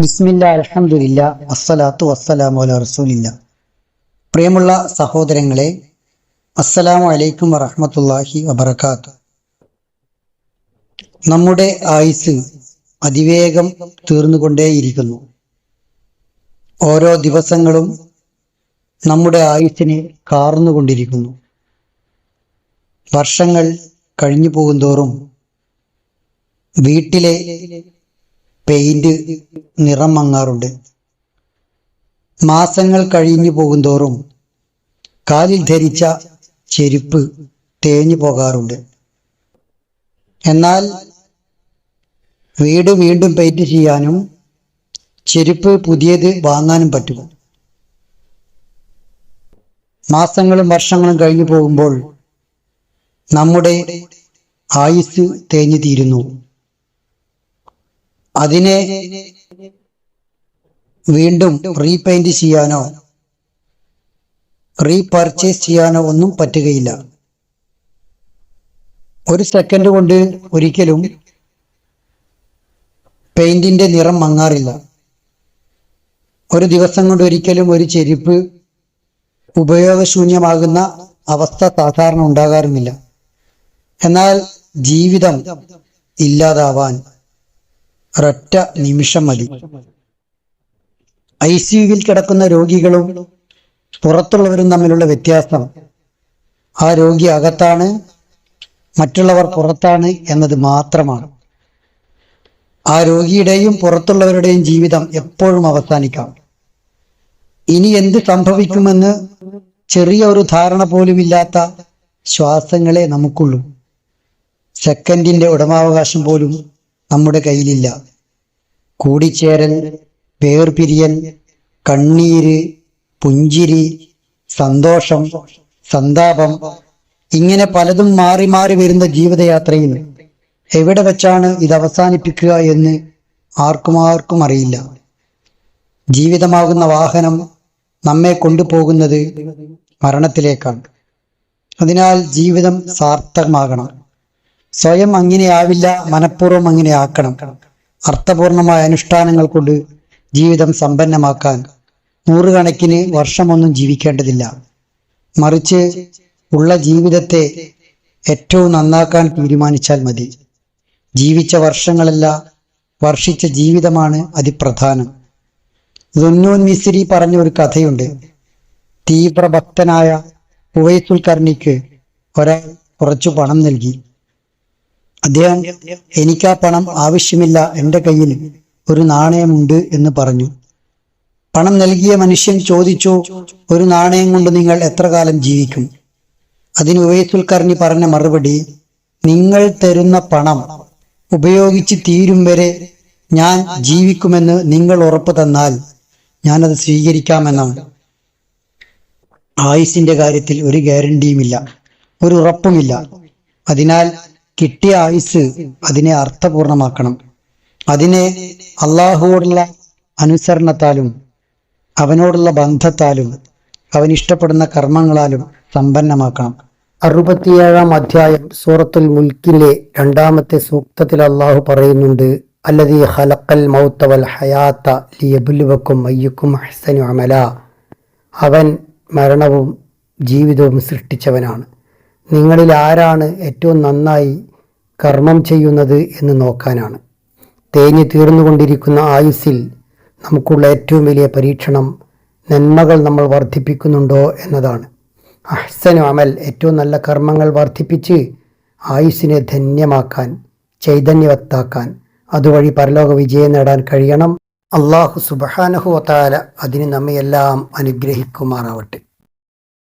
ബിസ്മില്ല അലഹമുല്ല അസ്സലാത്തു വസ്സലാമു റസൂലില്ല. പ്രിയമുള്ള സഹോദരങ്ങളെ അസ്സലാമു അലൈക്കും വറഹമത്തല്ലാഹി വബർക്കാത്തു നമ്മുടെ ആയുസ് അതിവേഗം തീർന്നുകൊണ്ടേയിരിക്കുന്നു. ഓരോ ദിവസങ്ങളും നമ്മുടെ ആയുസ്സിനെ കാർന്നുകൊണ്ടിരിക്കുന്നു. വർഷങ്ങൾ കഴിഞ്ഞു പോകുന്തോറും വീട്ടിലെ പെയിന്റ് നിറം മങ്ങാറുണ്ട്. മാസങ്ങൾ കഴിഞ്ഞു പോകുന്തോറും കാലിൽ ധരിച്ച ചെരുപ്പ് തേഞ്ഞു പോകാറുണ്ട്. എന്നാൽ വീട് വീണ്ടും പെയിന്റ് ചെയ്യാനും ചെരുപ്പ് പുതിയത് വാങ്ങാനും പറ്റും. മാസങ്ങളും വർഷങ്ങളും കഴിഞ്ഞു പോകുമ്പോൾ നമ്മുടെ ആയുസ് തേഞ്ഞു തീരുന്നു. അതിനെ വീണ്ടും റീപെയിന്റ് ചെയ്യാനോ റീപർച്ചേസ് ചെയ്യാനോ ഒന്നും പറ്റുകയില്ല. ഒരു സെക്കൻഡ് കൊണ്ട് ഒരിക്കലും പെയിന്റിന്റെ നിറം മങ്ങാറില്ല. ഒരു ദിവസം കൊണ്ട് ഒരിക്കലും ഒരു ചെരുപ്പ് ഉപയോഗശൂന്യമാകുന്ന അവസ്ഥ സാധാരണ ഉണ്ടാകാറുമില്ല. എന്നാൽ ജീവിതം ഇല്ലാതാവാൻ ഒരൊറ്റ നിമിഷം മതി. ഐ സിയുവിൽ കിടക്കുന്ന രോഗികളും പുറത്തുള്ളവരും തമ്മിലുള്ള വ്യത്യാസം. ആ രോഗി അകത്താണ് മറ്റുള്ളവർ പുറത്താണ് എന്നത് മാത്രമാണ്. ആ രോഗിയുടെയും പുറത്തുള്ളവരുടെയും ജീവിതം എപ്പോഴും അവസാനിക്കാം. ഇനി എന്ത് സംഭവിക്കുമെന്ന് ചെറിയ ഒരു ധാരണ പോലുമില്ലാത്ത ശ്വാസങ്ങളെ നമുക്കുള്ളൂ. സെക്കൻഡിന്റെ ഉടമാവകാശം പോലും നമ്മുടെ കയ്യിലില്ല. കൂടിച്ചേരൽ പേർപിരിയൽ കണ്ണീര് പുഞ്ചിരി സന്തോഷം സന്താപം ഇങ്ങനെ പലതും മാറി മാറി വരുന്ന ജീവിതയാത്രയിൽ എവിടെ വെച്ചാണ് ഇത് അവസാനിപ്പിക്കുക എന്ന് ആർക്കും ആർക്കും അറിയില്ല. ജീവിതമാകുന്ന വാഹനം നമ്മെ കൊണ്ടുപോകുന്നത് മരണത്തിലേക്കാണ്. അതിനാൽ ജീവിതം സാർത്ഥകമാകണം. സ്വയം അങ്ങനെയാവില്ല മനഃപൂർവം അങ്ങനെ ആക്കണം അർത്ഥപൂർണമായ അനുഷ്ഠാനങ്ങൾ കൊണ്ട് ജീവിതം സമ്പന്നമാക്കാൻ നൂറുകണക്കിന് വർഷമൊന്നും ജീവിക്കേണ്ടതില്ല. മറിച്ച് ഉള്ള ജീവിതത്തെ ഏറ്റവും നന്നാക്കാൻ തീരുമാനിച്ചാൽ മതി. ജീവിച്ച വർഷങ്ങളല്ല വർഷിച്ച ജീവിതമാണ് അതിപ്രധാനം. ദുന്നൂൻ മിസ്രി പറഞ്ഞ ഒരു കഥയുണ്ട്. തീവ്രഭക്തനായ ഉവൈസുൽ കർണിക്ക് ഒരാൾ കുറച്ചു പണം നൽകി. അദ്ദേഹം എനിക്ക് ആ പണം ആവശ്യമില്ല എന്റെ കയ്യിൽ ഒരു നാണയമുണ്ട് എന്ന് പറഞ്ഞു. പണം നൽകിയ മനുഷ്യൻ ചോദിച്ചു ഒരു നാണയം കൊണ്ട് നിങ്ങൾ എത്ര കാലം ജീവിക്കും? അതിന് ഉവൈസുൽ കർണി പറഞ്ഞ മറുപടി നിങ്ങൾ തരുന്ന പണം ഉപയോഗിച്ച് തീരും വരെ ഞാൻ ജീവിക്കുമെന്ന് നിങ്ങൾ ഉറപ്പ് തന്നാൽ ഞാനത് സ്വീകരിക്കാമെന്നാണ്. ആയുസിന്റെ കാര്യത്തിൽ ഒരു ഗ്യാരണ്ടിയുമില്ല ഒരു ഉറപ്പുമില്ല. അതിനാൽ കിട്ടിയ ആയുസ് അതിനെ അർത്ഥപൂർണമാക്കണം. അതിനെ അള്ളാഹുവോടുള്ള അനുസരണത്താലും അവനോടുള്ള ബന്ധത്താലും അവൻ ഇഷ്ടപ്പെടുന്ന കർമ്മങ്ങളാലും സമ്പന്നമാക്കണം. അറുപത്തിയേഴാം അധ്യായം സൂറത്തുൽ മുൽക്കിലെ രണ്ടാമത്തെ സൂക്തത്തിൽ അള്ളാഹു പറയുന്നുണ്ട് അല്ലതി ഹലക്കൽ മൗത്തവൽ ഹയാത്ത ലിയബുലുവക്കും മയ്യക്കും ഹസനു അമല. അവൻ മരണവും ജീവിതവും സൃഷ്ടിച്ചവനാണ്. നിങ്ങളിൽ ആരാണ് ഏറ്റവും നന്നായി കർമ്മം ചെയ്യുന്നത് എന്ന് നോക്കാനാണ്. തേഞ്ഞു തീർന്നുകൊണ്ടിരിക്കുന്ന ആയുസ്സിൽ നമുക്കുള്ള ഏറ്റവും വലിയ പരീക്ഷണം നന്മകൾ നമ്മൾ വർദ്ധിപ്പിക്കുന്നുണ്ടോ എന്നതാണ്. അഹ്സനു അമൽ ഏറ്റവും നല്ല കർമ്മങ്ങൾ വർദ്ധിപ്പിച്ച് ആയുസ്സിനെ ധന്യമാക്കാൻ ചൈതന്യവത്താക്കാൻ അതുവഴി പരലോക വിജയം നേടാൻ കഴിയണം. അള്ളാഹു സുബഹാനഹുവത്താല അതിന് നമ്മയെല്ലാം അനുഗ്രഹിക്കുമാറാവട്ടെ.